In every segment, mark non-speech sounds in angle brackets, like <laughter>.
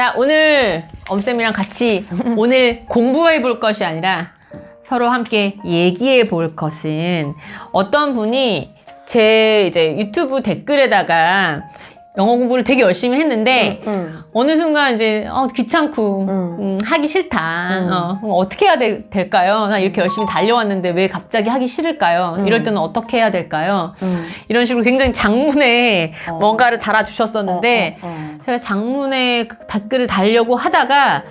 자, 오늘 엄쌤이랑 같이 오늘 공부해 볼 것이 아니라 서로 함께 얘기해 볼 것은 어떤 분이 제 이제 유튜브 댓글에다가 영어 공부를 되게 열심히 했는데 음. 어느 순간 이제 어, 귀찮고 음. 음, 하기 싫다. 음. 어, 그럼 어떻게 해야 될, 될까요? 나 이렇게 열심히 달려왔는데 왜 갑자기 하기 싫을까요? 이럴 때는 어떻게 해야 될까요? 음. 이런 식으로 굉장히 장문에 어. 뭔가를 달아주셨었는데 어, 어, 어. 제가 장문에 그 댓글을 달려고 하다가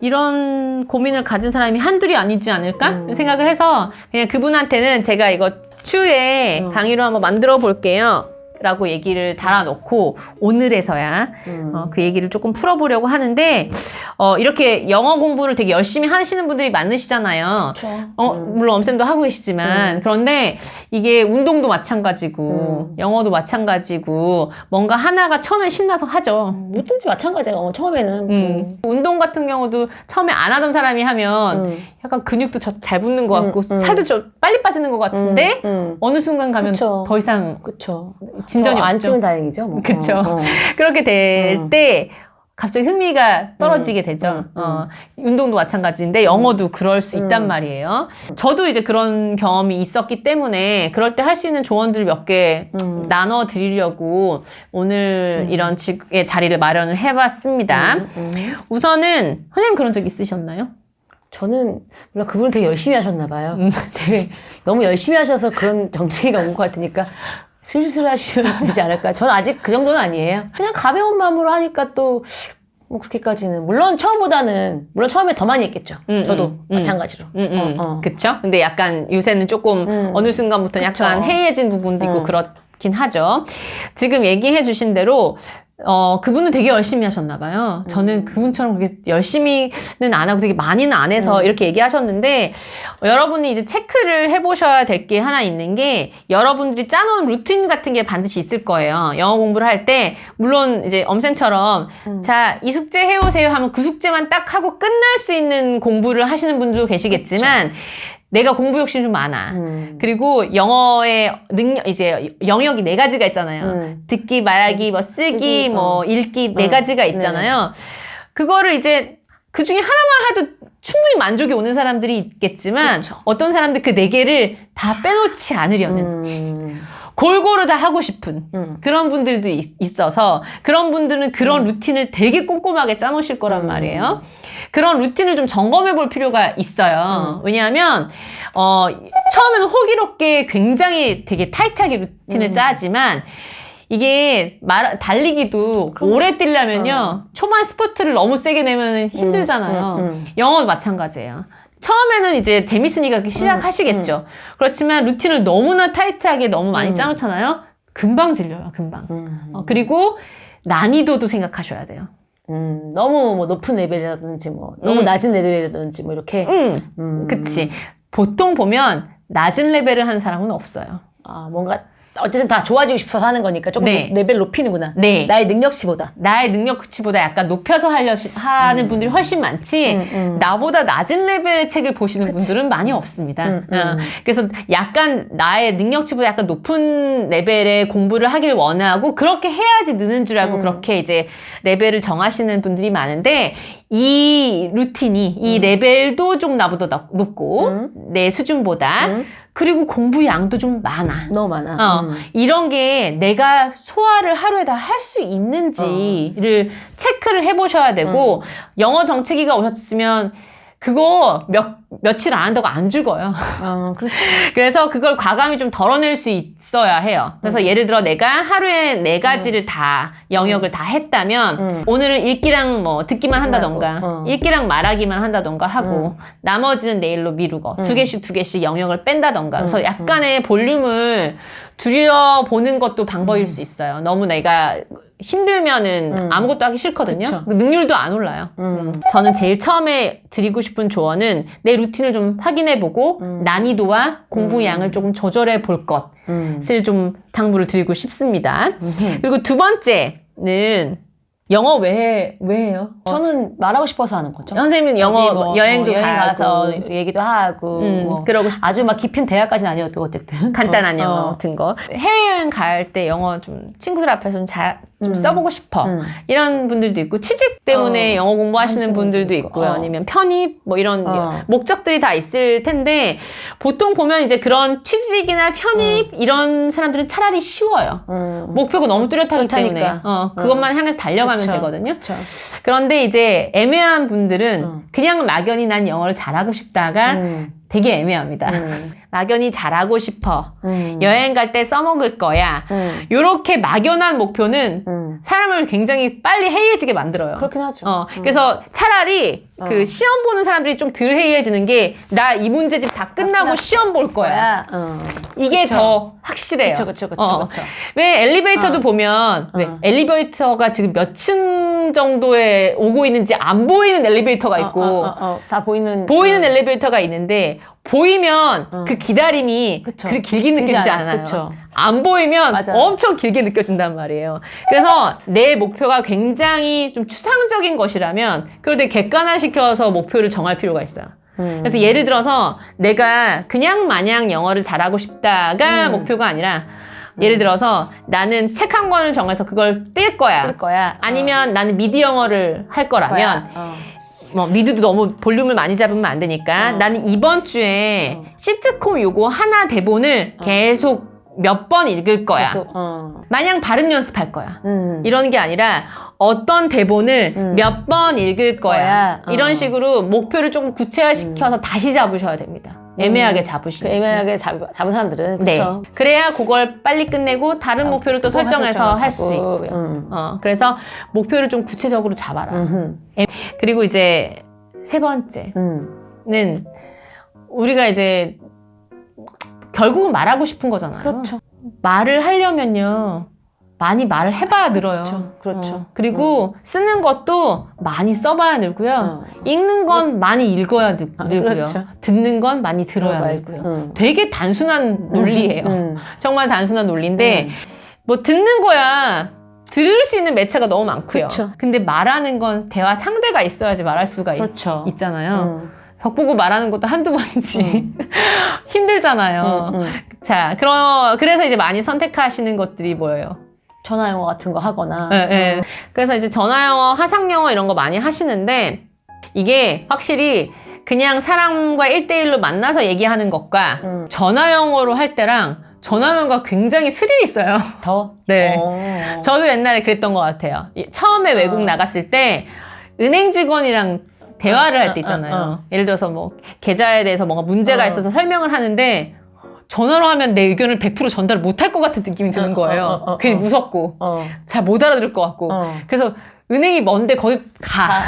이런 고민을 가진 사람이 한둘이 아니지 않을까 음. 생각을 해서 그냥 그분한테는 제가 이거 추후에 음. 강의로 한번 만들어 볼게요. 라고 얘기를 달아놓고 오늘에서야 음. 어, 그 얘기를 조금 풀어보려고 하는데 어, 이렇게 영어 공부를 되게 열심히 하시는 분들이 많으시잖아요. 어, 음. 물론 엄쌤도 하고 계시지만 그런데 이게 운동도 마찬가지고 음. 영어도 마찬가지고 뭔가 하나가 처음에 신나서 하죠. 뭐든지 마찬가지야. 어, 처음에는. 음. 운동 같은 경우도 처음에 안 하던 사람이 하면 음. 약간 근육도 저- 잘 붙는 것 같고 음, 음. 살도 좀 빨리 빠지는 것 같은데 음. 어느 순간 가면 그쵸. 더 이상 그쵸. 진전이 어, 안 없죠. 찌면 다행이죠. 뭐. 그쵸. 어, 어. <laughs> 그렇게 될 음. 때 갑자기 흥미가 떨어지게 되죠. 음, 음. 어, 운동도 마찬가지인데 영어도 그럴 수 있단 음. 말이에요. 저도 이제 그런 경험이 있었기 때문에 그럴 때 할 수 있는 조언들 몇개 음. 나눠 드리려고 오늘 이런 직의 자리를 마련을 해봤습니다. 음, 음. 우선은 선생님 그런 적 있으셨나요? 저는 몰라 그분 되게 열심히 하셨나 봐요. 음. <laughs> 되게 너무 열심히 하셔서 그런 정체기가 온 것 같으니까 슬슬 하시면 <laughs> 되지 않을까. 저는 아직 그 정도는 아니에요. 그냥 가벼운 마음으로 하니까 또 뭐 그렇게까지는 물론 처음보다는 물론 처음에 더 많이 했겠죠. 음, 저도 음, 음. 마찬가지로. 음, 음. 어, 어. 그쵸? 근데 약간 요새는 조금 음. 어느 순간부터 약간 그쵸. 해이해진 부분도 있고 음. 그렇긴 하죠. 지금 얘기해 주신 대로 어, 그분은 되게 열심히 하셨나 봐요. 음. 저는 그분처럼 그렇게 열심히는 안 하고 되게 많이는 안 해서 음. 이렇게 얘기하셨는데 어, 여러분이 이제 체크를 해보셔야 될 게 하나 있는 게 여러분들이 짜놓은 루틴 같은 게 반드시 있을 거예요. 영어 공부를 할 때 물론 이제 엄쌤처럼 음. 자, 이 숙제 해오세요 하면 그 숙제만 딱 하고 끝날 수 있는 공부를 하시는 분도 계시겠지만 내가 공부 욕심이 좀 많아. 음. 그리고 영어의 능력, 이제 영역이 네 가지가 있잖아요. 음. 듣기, 말하기, 뭐 쓰기, 쓰기, 뭐 어. 읽기 네 어, 가지가 있잖아요. 그거를 이제 그 중에 하나만 해도 충분히 만족이 오는 사람들이 있겠지만 그쵸. 어떤 사람들 그 네 개를 다 빼놓지 않으려는 음. 골고루 다 하고 싶은 음. 그런 분들도 있, 어서 그런 분들은 그런 루틴을 되게 꼼꼼하게 짜놓으실 거란 음. 말이에요. 그런 루틴을 좀 점검해 볼 필요가 있어요. 음. 왜냐하면 어, 처음에는 호기롭게 굉장히 되게 타이트하게 루틴을 음. 짜지만 이게 말, 달리기도 그럼요. 오래 뛰려면요 초반 스포트를 너무 세게 내면 힘들잖아요. 음, 음, 영어도 마찬가지예요. 처음에는 이제 재밌으니까 그렇게 시작하시겠죠. 그렇지만 루틴을 너무나 타이트하게 너무 많이 음. 짜놓잖아요. 금방 질려요, 금방. 음. 어, 그리고 난이도도 생각하셔야 돼요. 음. 너무 뭐 높은 레벨이라든지 뭐 너무 음. 낮은 레벨이라든지 뭐 이렇게. 응, 음. 그치. 보통 보면 낮은 레벨을 하는 사람은 없어요. 아, 뭔가 어쨌든 다 좋아지고 싶어서 하는 거니까 조금 네. 레벨 높이는구나. 네. 나의 능력치보다. 나의 능력치보다 약간 높여서 하려 하는 분들이 훨씬 많지. 음, 음. 나보다 낮은 레벨의 책을 보시는 분들은 많이 없습니다. 음, 음. 어, 그래서 약간 나의 능력치보다 약간 높은 레벨의 공부를 하길 원하고 그렇게 해야지 느는 줄 알고 음. 그렇게 이제 레벨을 정하시는 분들이 많은데 이 루틴이 이 음. 레벨도 좀 나보다 높- 높고 음. 내 수준보다 음. 그리고 공부 양도 좀 많아. 너무 많아. 어, 음. 이런 게 내가 소화를 하루에 다 할 수 있는지를 체크를 해보셔야 되고 음. 영어 정체기가 오셨으면 그거 몇, 며칠 안 한다고 안 죽어요. 어, 그렇지. <laughs> 그래서 그걸 과감히 좀 덜어낼 수 있어야 해요. 그래서 음. 예를 들어 내가 하루에 네 가지를 다 영역을 다 했다면 음. 오늘은 읽기랑 뭐 듣기만 한다던가 어. 읽기랑 말하기만 한다던가 하고 나머지는 내일로 미루고 음. 두 개씩 두 개씩 영역을 뺀다던가 그래서 음, 약간의 볼륨을 줄여보는 것도 방법일 수 있어요. 너무 내가 힘들면은 음. 아무것도 하기 싫거든요. 그쵸. 그 능률도 안 올라요. 음. 저는 제일 처음에 드리고 싶은 조언은 내 루틴을 좀 확인해보고 음. 난이도와 공부 음. 양을 조금 조절해 볼 것을 음. 좀 당부를 드리고 싶습니다. 음. 그리고 두 번째는 영어 왜, 왜 해요? 어, 저는 말하고 싶어서 하는 거죠. 선생님은 영어 어디 뭐 뭐, 여행도 어, 여행 가서 얘기도 하고 음, 뭐 그러고 싶 아주 막 깊은 대화까지는 아니어도 어쨌든 <laughs> 간단한 어, 영어 어. 같은 거. 해외여행 갈 때 영어 좀 친구들 앞에서 좀 잘, 좀 써보고 싶어. 음. 이런 분들도 있고 취직 때문에 어, 영어 공부하시는 하시는 분들도 있고. 있고요. 어. 아니면 편입 뭐 이런 어. 목적들이 다 있을 텐데 보통 보면 이제 그런 취직이나 편입 이런 사람들은 차라리 쉬워요. 음. 목표가 너무 뚜렷하기 뚜렷하니까. 때문에 어, 그것만 향해서 달려가면 그쵸. 되거든요. 그쵸. 그런데 이제 애매한 분들은 음. 그냥 막연히 난 영어를 잘하고 싶다가 음. 되게 애매합니다. <laughs> 음. 막연히 잘하고 싶어. 음. 여행 갈 때 써먹을 거야. 음. 요렇게 막연한 목표는 음. 사람을 굉장히 빨리 해이해지게 만들어요. 그렇긴 하죠. 어, 그래서 차라리 그 어. 시험 보는 사람들이 좀 덜 해이해지는 게 나 이 문제집 다 끝나고 끝났- 시험 볼 거야. 어. 이게 그쵸. 더 확실해요. 그쵸, 그쵸, 그쵸, 어. 그쵸. 왜 엘리베이터도 어. 보면 왜 어. 엘리베이터가 지금 몇 층 정도에 오고 있는지 안 보이는 엘리베이터가 있고 어, 어, 어, 어. 다 보이는. 보이는 어. 엘리베이터가 있는데 보이면 어. 그 기다림이 그쵸. 그렇게 길게 느껴지지 않아요. 그쵸. 안 보이면 맞아요. 엄청 길게 느껴진단 말이에요. 그래서 내 목표가 굉장히 좀 추상적인 것이라면 그걸 되게 객관화시켜서 목표를 정할 필요가 있어요. 음. 그래서 예를 들어서 내가 그냥 마냥 영어를 잘하고 싶다가 음. 목표가 아니라 예를 들어서 나는 책 한 권을 정해서 그걸 뜰 거야. 할 거야. 아니면 나는 미디 영어를 할 거라면 어. 뭐 미드도 너무 볼륨을 많이 잡으면 안 되니까 어. 나는 이번 주에 어. 시트콤 요거 하나 대본을 계속 몇 번 읽을 거야. 계속, 어. 마냥 발음 연습할 거야. 음. 이런 게 아니라 어떤 대본을 음. 몇번 읽을 거야. 거야. 어. 이런 식으로 목표를 조금 구체화시켜서 다시 잡으셔야 됩니다. 애매하게 그 잡으시면. 애매하게 잡, 잡은 사람들은. 네. 그쵸. 그래야 그걸 빨리 끝내고 다른 목표를 또또 설정해서 할 수. 있고요. 음. 어, 그래서 목표를 좀 구체적으로 잡아라. 음흠. 그리고 이제 세 번째는 음. 우리가 이제 결국은 말하고 싶은 거잖아요. 그렇죠. 말을 하려면요. 많이 말을 해봐야 늘어요. 그렇죠. 그렇죠. 어, 그리고 쓰는 것도 많이 써봐야 늘고요. 어. 읽는 건 많이 읽어야 늘, 아, 늘고요. 그렇죠. 듣는 건 많이 들어야 늘고요. 음. 되게 단순한 논리예요. 음. <laughs> 정말 단순한 논리인데 음. 뭐 듣는 거야 들을 수 있는 매체가 너무 많고요. 그쵸. 근데 말하는 건 대화 상대가 있어야지 말할 수가 있, 그렇죠. 잖아요 음. 벽 보고 말하는 것도 한두 번이지 <laughs> 힘들잖아요. 음, 음. 자, 그러, 그래서 이제 많이 선택하시는 것들이 뭐예요? 전화 영어 같은 거 하거나. 예, 예. 그래서 이제 전화 영어, 화상 영어 이런 거 많이 하시는데 이게 확실히 그냥 사람과 1대1로 만나서 얘기하는 것과 음. 전화 영어로 할 때랑 전화 영어가 굉장히 스릴이 있어요. 더? <laughs> 네. 어. 저도 옛날에 그랬던 것 같아요. 이- 처음에 외국 어. 나갔을 때 은행 직원이랑 대화를 할때 어, 어, 있잖아요. 어. 예를 들어서 뭐 계좌에 대해서 뭔가 문제가 어. 있어서 설명을 하는데 전화로 하면 내 의견을 100% 전달을 못할 것 같은 느낌이 드는 어, 거예요. 어, 어, 어, 괜히 어. 무섭고 어. 잘못 알아들을 것 같고. 어. 그래서 은행이 먼데 거기 가.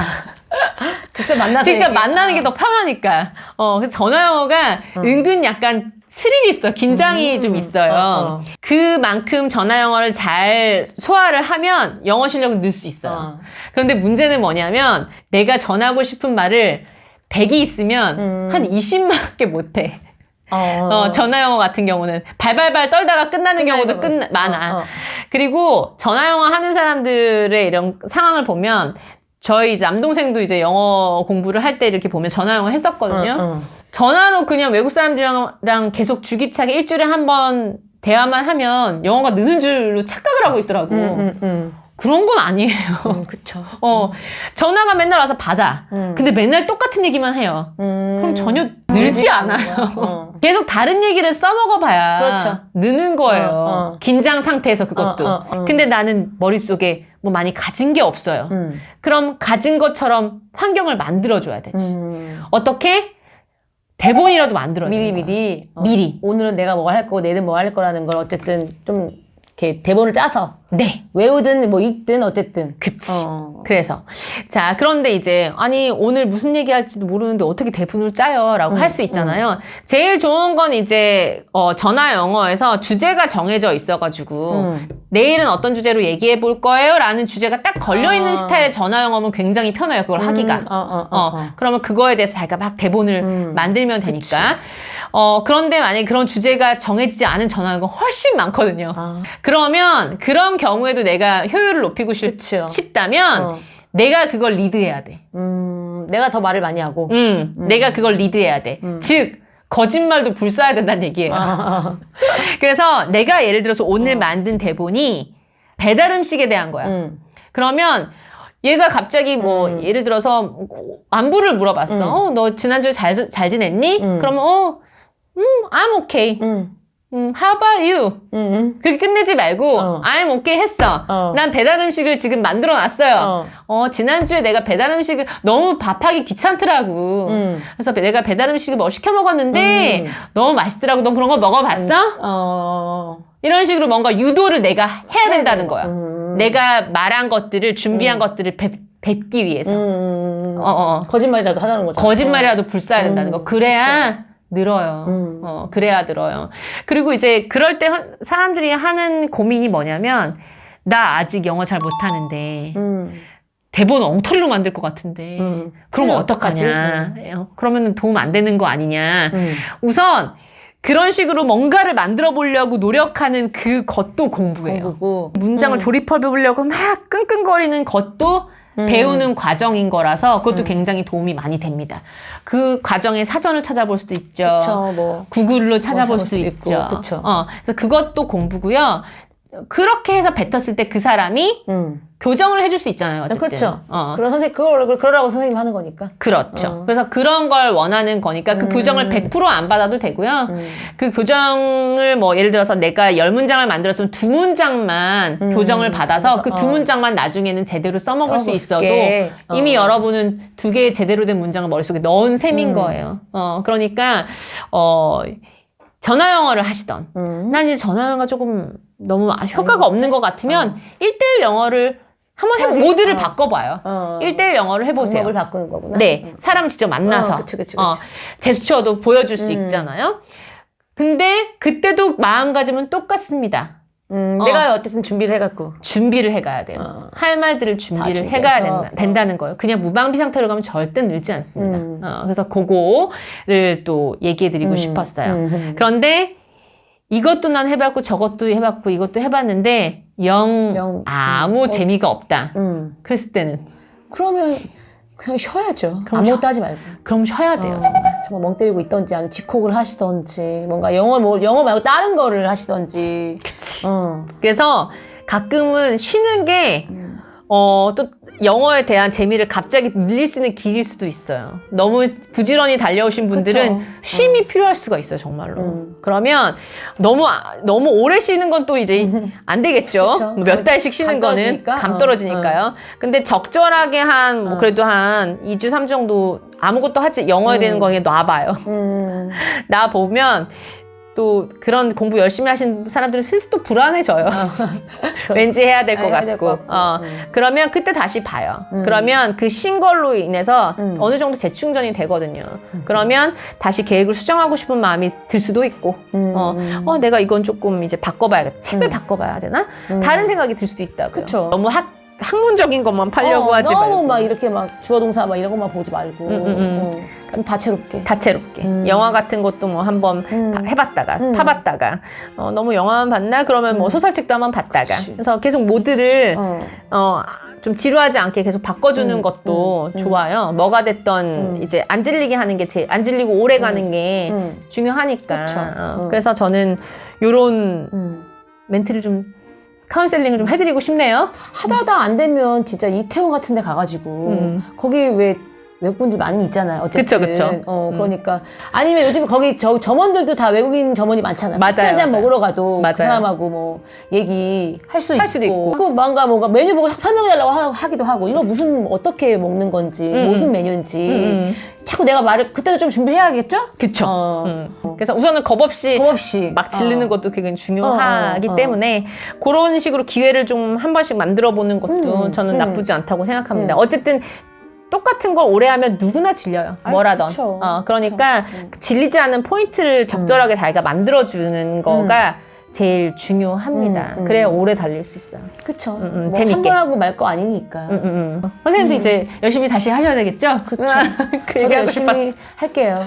<laughs> 직접 만나서 직접 얘기- 만나는 게 어. 더 편하니까. 어, 그래서 전화 영어가 은근 약간 스릴이 있어. 긴장이 음. 좀 있어요. 어, 어. 그만큼 전화 영어를 잘 소화를 하면 영어 실력은 늘 수 있어요. 어. 그런데 문제는 뭐냐면 내가 전하고 싶은 말을 100이 있으면 음. 한 20만밖에 못해. 어. 어, 전화 영어 같은 경우는 발발발 떨다가 끝나는 경우도 끝. 많아. 어, 어. 그리고 전화 영어 하는 사람들의 이런 상황을 보면 저희 이제 남동생도 이제 영어 공부를 할 때 이렇게 보면 전화 영어 했었거든요. 어, 어. 전화로 그냥 외국 사람들이랑 계속 주기차게 일주일에 한 번 대화만 하면 영어가 느는 줄로 착각을 하고 있더라고. 음, 음, 음. 그런 건 아니에요. 음, 그쵸. <laughs> 어, 전화가 맨날 와서 받아. 음. 근데 맨날 똑같은 얘기만 해요. 음. 그럼 전혀 늘지 않아요. 어. <laughs> 계속 다른 얘기를 써먹어 봐야 그렇죠. 느는 거예요. 어, 어. 긴장 상태에서 그것도. 어, 어, 어. 근데 나는 머릿속에 뭐 많이 가진 게 없어요. 음. 그럼 가진 것처럼 환경을 만들어줘야 되지. 음. 어떻게? 대본이라도 만들어야 미리. 미리 어, 미리. 오늘은 내가 뭐 할 거고 내일은 뭐 할 거라는 걸 어쨌든 좀 이렇게 대본을 짜서 네. 외우든 뭐 읽든 어쨌든 그치. 어. 그래서 자 그런데 이제 아니 오늘 무슨 얘기 할지도 모르는데 어떻게 대본을 짜요 라고 음, 할수 있잖아요. 제일 좋은 건 이제 어, 전화 영어에서 주제가 정해져 있어가지고 음. 내일은 어떤 주제로 얘기해 볼 거예요 라는 주제가 딱 걸려 있는 아. 스타일의 전화 영어면 굉장히 편해요. 그걸 하기가. 음, 어, 어, 어, 어, 어. 그러면 그거에 대해서 자기가 막 대본을 음. 만들면 되니까. 어, 그런데 만약에 그런 주제가 정해지지 않은 전화가 훨씬 많거든요. 아. 그러면 그런 경우에도 내가 효율을 높이고 싶, 그쵸. 싶다면 어. 내가 그걸 리드해야 돼. 음, 내가 더 말을 많이 하고. 음, 내가 그걸 리드해야 돼. 음. 즉, 거짓말도 불사야 된다는 얘기예요. 아, <laughs> 그래서 내가 예를 들어서 오늘 만든 대본이 배달 음식에 대한 거야. 음. 그러면 얘가 갑자기 뭐 음. 예를 들어서 안부를 물어봤어. 음. 어, 너 지난주에 잘, 잘 지냈니? 음. 그러면 어, 음, I'm okay. 음. 음, how about you? 음. 음. 그렇게 끝내지 말고 어. I'm okay 했어. 어. 난 배달 음식을 지금 만들어 놨어요. 어. 어, 지난주에 내가 배달 음식을 너무 밥하기 귀찮더라고. 음. 그래서 내가 배달 음식을 뭐 시켜 먹었는데 음. 너무 맛있더라고. 넌 그런 거 먹어봤어? 어. 이런 식으로 뭔가 유도를 내가 해야 된다는 거야. 음. 내가 말한 것들을 준비한 것들을 뱉, 뱉기 위해서. 음. 어, 어. 거짓말이라도 하자는 거죠. 거짓말이라도 불사야 된다는 거. 음, 그래야 늘어요. 음. 어, 그래야 늘어요. 그리고 이제 그럴 때 하- 사람들이 하는 고민이 뭐냐면 나 아직 영어 잘 못하는데 음. 대본 엉터리로 만들 것 같은데 음. 그러면 어떡하냐. 어, 그러면 도움 안 되는 거 아니냐. 음. 우선 그런 식으로 뭔가를 만들어 보려고 노력하는 그 것도 공부예요. 공부고. 문장을 음. 조립해 보려고 막 끙끙거리는 것도 음. 배우는 과정인 거라서 그것도 음. 굉장히 도움이 많이 됩니다. 그 과정에 사전을 찾아볼 수도 있죠. 그쵸, 뭐. 구글로 찾아볼 찾아볼 수도 수도 있죠. 있고, 그쵸. 어, 그래서 그것도 공부고요. 그렇게 해서 뱉었을 때 그 사람이 음. 교정을 해줄 수 있잖아요. 어쨌든. 그렇죠. 어. 그런 선생 그걸 그러라고 선생님 하는 거니까. 그렇죠. 어. 그래서 그런 걸 원하는 거니까 그 음. 교정을 100%안 받아도 되고요. 음. 그 교정을 뭐 예를 들어서 내가 열 문장을 만들었으면 두 문장만 음. 교정을 받아서 그두 어. 문장만 나중에는 제대로 써먹을 수 써먹을 있어도 게. 이미 어. 여러분은 두 개의 제대로 된 문장을 머릿속에 넣은 셈인 음. 거예요. 어, 그러니까 어, 전화 영어를 하시던 음. 난 이제 전화 영어가 조금 너무 효과가 없는 것 같으면 일 1대1 영어를 한번 해보 모드를 어. 바꿔봐요. 어. 1대1 영어를 해보세요. 방법을 바꾸는 거구나. 네, 음. 사람 직접 만나서 어, 그치, 그치, 그치. 어, 제스처도 보여줄 수 음. 있잖아요. 근데 그때도 마음가짐은 똑같습니다. 음, 어. 내가 어쨌든 준비를 해갖고. 준비를 해가야 돼요. 어. 할 말들을 준비를 준비해서. 해가야 된다, 어. 된다는 거예요. 그냥 무방비 상태로 가면 절대 늘지 않습니다. 음. 어, 그래서 그거를 또 얘기해드리고 음, 싶었어요. 음, 음. 그런데 이것도 난 해봤고 저것도 해봤고 이것도 해봤는데 영, 영, 아무 음, 재미가 없다. 음. 그랬을 때는 그러면 그냥 쉬어야죠. 그럼 아무것도 하지 말고. 그럼 쉬어야 돼요. 어, 정말 멍 때리고 있던지 아니면 집콕을 하시던지 뭔가 영어 뭐 영어 말고 다른 거를 하시던지. 그치. 어. 그래서 가끔은 쉬는 게, 음. 어, 또 영어에 대한 재미를 갑자기 늘릴 수 있는 길일 수도 있어요. 너무 부지런히 달려오신 분들은 그쵸. 쉼이 필요할 수가 있어요, 정말로. 음. 그러면 너무, 아- 너무 오래 쉬는 건 또 이제 <laughs> 안 되겠죠. 그쵸. 뭐몇 달씩 쉬는 감 거는 떨어지니까. 감 어, 떨어지니까요. 근데 적절하게 한, 뭐 어. 그래도 한 2주, 3주 정도 아무것도 하지, 영어에 대한 거 그냥 놔봐요. 음. <laughs> 나 보면 또 그런 공부 열심히 하신 사람들은 슬슬 또 불안해져요. <laughs> 왠지 해야 될 것 해야 될것 같고. 같고. 어. 음. 그러면 그때 다시 봐요. 음. 그러면 그 신 걸로 인해서 음. 어느 정도 재충전이 되거든요. 그러면 다시 계획을 수정하고 싶은 마음이 들 수도 있고, 음. 어, 어, 내가 이건 조금 이제 바꿔봐야겠다. 책을 음. 바꿔봐야 되나? 음. 다른 생각이 들 수도 있다고요. 그쵸. 너무 학, 학문적인 것만 팔려고 어, 하지 너무 말고. 막 이렇게 막 주어 동사 막 이런 것만 보지 말고 음, 음, 음. 어, 좀 다채롭게. 다채롭게. 음. 영화 같은 것도 뭐 한번 음. 봐- 해봤다가 음. 파봤다가 어, 너무 영화만 봤나 그러면 뭐 음. 소설책도 한번 봤다가 그치. 그래서 계속 모드를 어. 어, 좀 지루하지 않게 계속 바꿔주는 음, 것도 음, 음. 좋아요. 뭐가 됐던 음. 이제 안 질리게 하는 게 제일 안 질리고 오래 가는 게 음. 중요하니까. 그쵸. 어, 음. 그래서 저는 요런 음. 멘트를 좀 카운셀링을 좀 해드리고 싶네요. 하다하다 안 되면 진짜 이태원 같은 데 가가지고 음. 거기 왜 외국분들 많이 있잖아요. 어쨌든. 그쵸, 그쵸. 어, 음. 그러니까. 아니면 요즘 거기 저, 점원들도 다 외국인 점원이 많잖아요. 맞아요, 한잔 맞아요. 먹으러 가도 맞아요. 그 사람하고 뭐 얘기 할 수할 있고. 수도 있고. 그 뭔가 뭔가 메뉴 보고 설명해달라고 하- 하기도 하고 이거 무슨 어떻게 먹는 건지 음, 무슨 음. 메뉴인지 음, 자꾸 내가 말을 그때도 좀 준비해야겠죠? 그쵸. 어. 음. 그래서 우선은 겁 없이 겁 없이 막 지르는 어. 것도 굉장히 중요하기 어, 어, 어. 때문에 그런 식으로 기회를 좀 한 번씩 만들어 보는 것도 음, 저는 음. 나쁘지 않다고 생각합니다. 음. 어쨌든 똑같은 걸 오래 하면 누구나 질려요. 아이, 뭐라던. 그쵸. 어, 그러니까 그쵸. 음. 질리지 않는 포인트를 적절하게 자기가 만들어 주는 거가 제일 중요합니다. 음, 음. 그래야 오래 달릴 수 있어요. 그쵸. 음, 음, 뭐 재밌게. 한번 하고 말 거 아니니까. 음, 음, 음. 선생님도 이제 열심히 다시 하셔야 되겠죠? 그쵸. <laughs> 그 저도 얘기하고 싶었어. 열심히 할게요.